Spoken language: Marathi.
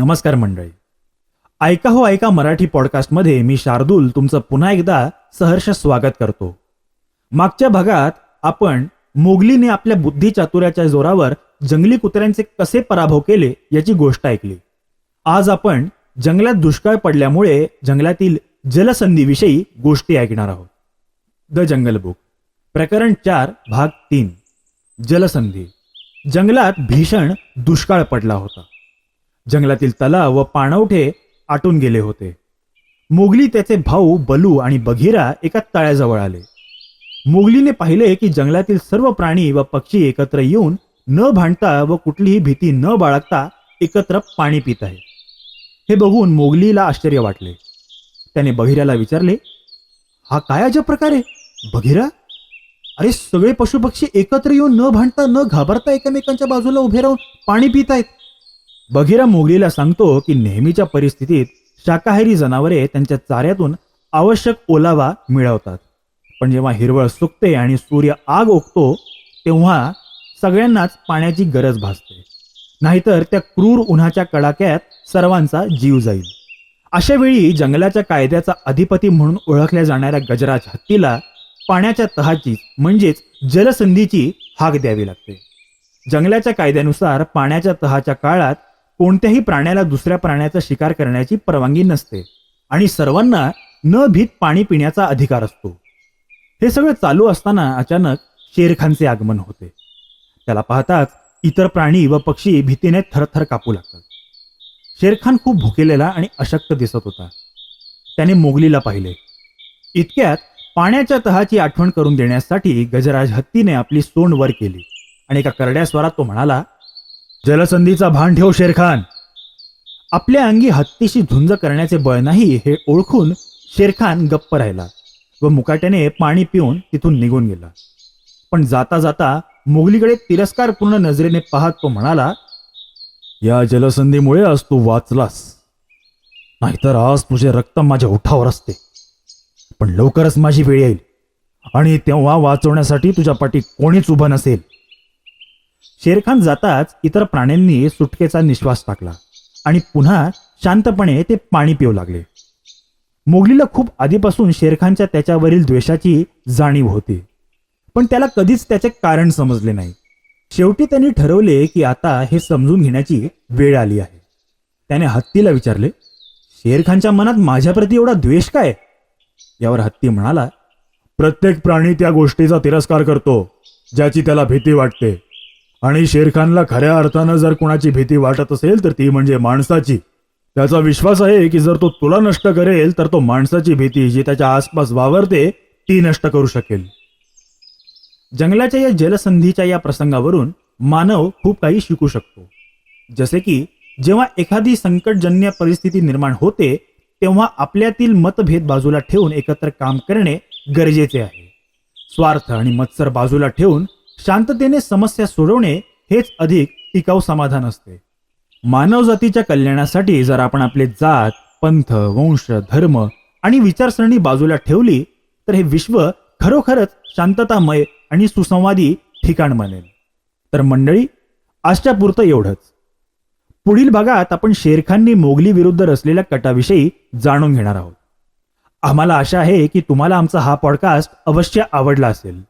नमस्कार मंडळी. ऐका हो ऐका मराठी पॉडकास्टमध्ये मी शार्दूल तुमचं पुन्हा एकदा सहर्ष स्वागत करतो. मागच्या भागात आपण मोगलीने आपल्या बुद्धी चातुर्याच्या जोरावर जंगली कुत्र्यांचे कसे पराभव केले याची गोष्ट ऐकली. आज आपण जंगलात दुष्काळ पडल्यामुळे जंगलातील जलसंधीविषयी गोष्टी ऐकणार आहोत. द जंगल बुक प्रकरण चार भाग तीन जलसंधी. जंगलात भीषण दुष्काळ पडला होता. जंगलातील तलाव व पाणवठे आटून गेले होते. मोगली त्याचे भाऊ बलू आणि बघिरा एका तळ्याजवळ आले. मोगलीने पाहिले की जंगलातील सर्व प्राणी व पक्षी एकत्र येऊन न भांडता व कुठलीही भीती न बाळगता एकत्र पाणी पित आहे. हे बघून मोगलीला आश्चर्य वाटले. त्याने बघिराला विचारले हा काय अजब प्रकारे बघिरा? अरे सगळे पशुपक्षी एकत्र येऊन न भांडता न घाबरता एकमेकांच्या बाजूला उभे राहून पाणी पित आहेत. बघिरा मोगलीला सांगतो की नेहमीच्या परिस्थितीत शाकाहारी जनावरे त्यांच्या चाऱ्यातून आवश्यक ओलावा मिळवतात. पण जेव्हा हिरवळ सुकते आणि सूर्य आग ओकतो तेव्हा सगळ्यांनाच पाण्याची गरज भासते. नाहीतर त्या क्रूर उन्हाच्या कडाक्यात सर्वांचा जीव जाईल. अशा वेळी जंगलाच्या कायद्याचा अधिपती म्हणून ओळखल्या जाणाऱ्या गजराज हत्तीला पाण्याच्या तहाची म्हणजेच जलसंधीची हाक द्यावी लागते. जंगलाच्या कायद्यानुसार पाण्याच्या तहाच्या काळात कोणत्याही प्राण्याला दुसऱ्या प्राण्याचा शिकार करण्याची परवानगी नसते आणि सर्वांना न भीत पाणी पिण्याचा अधिकार असतो. हे सगळं चालू असताना अचानक शेरखानचे आगमन होते. त्याला पाहताच इतर प्राणी व पक्षी भीतीने थरथर कापू लागतात. शेरखान खूप भुकेलेला आणि अशक्त दिसत होता. त्याने मोगलीला पाहिले. इतक्यात पाण्याच्या तहाची आठवण करून देण्यासाठी गजराज हत्तीने आपली सोंड वर केली आणि एका करड्या स्वरात तो म्हणाला जलसंधीचा भान ठेव शेरखान. आपल्या अंगी हत्तीशी झुंज करण्याचे बळ नाही हे ओळखून शेरखान गप्प राहिला व मुकाट्याने पाणी पिऊन तिथून निघून गेला. पण जाता जाता मोगलीकडे तिरस्कारपूर्ण नजरेने पाहत तो म्हणाला या जलसंधीमुळे आज तू वाचलास. नाहीतर आज तुझे रक्त माझ्या उठावर असते. पण लवकरच माझी वेळ येईल आणि तेव्हा वाचवण्यासाठी तुझ्या पाठी कोणीच उभं नसेल. शेरखान जाताच इतर प्राण्यांनी सुटकेचा निश्वास टाकला आणि पुन्हा शांतपणे ते पाणी पिऊ लागले. मोगलीला खूप आधीपासून शेरखानच्या त्याच्यावरील द्वेषाची जाणीव होती पण त्याला कधीच त्याचे कारण समजले नाही. शेवटी त्यांनी ठरवले की आता हे समजून घेण्याची वेळ आली आहे. त्याने हत्तीला विचारले शेरखानच्या मनात माझ्याप्रती एवढा द्वेष काय? यावर हत्ती म्हणाला प्रत्येक प्राणी त्या गोष्टीचा तिरस्कार करतो ज्याची त्याला भीती वाटते. आणि शेरखानला खऱ्या अर्थानं जर कुणाची भीती वाटत असेल तर ती म्हणजे माणसाची. त्याचा विश्वास आहे की जर तो तुला नष्ट करेल तर तो माणसाची भीती जी त्याच्या आसपास वावरते ती नष्ट करू शकेल. जंगलाच्या या जलसंधीच्या या प्रसंगावरून मानव खूप काही शिकू शकतो. जसे की जेव्हा एखादी संकटजन्य परिस्थिती निर्माण होते तेव्हा आपल्यातील मतभेद बाजूला ठेवून एकत्र काम करणे गरजेचे आहे. स्वार्थ आणि मत्सर बाजूला ठेवून शांततेने समस्या सोडवणे हेच अधिक टिकाऊ समाधान असते. मानवजातीच्या कल्याणासाठी जर आपण आपले जात पंथ वंश धर्म आणि विचारसरणी बाजूला ठेवली तर हे विश्व खरोखरच शांततामय आणि सुसंवादी ठिकाण बनेल. तर मंडळी आजच्या पुरतं एवढंच. पुढील भागात आपण शेरखाननी मोगली विरुद्ध रचलेल्या कटाविषयी जाणून घेणार आहोत. आम्हाला आशा आहे की तुम्हाला आमचा हा पॉडकास्ट अवश्य आवडला असेल.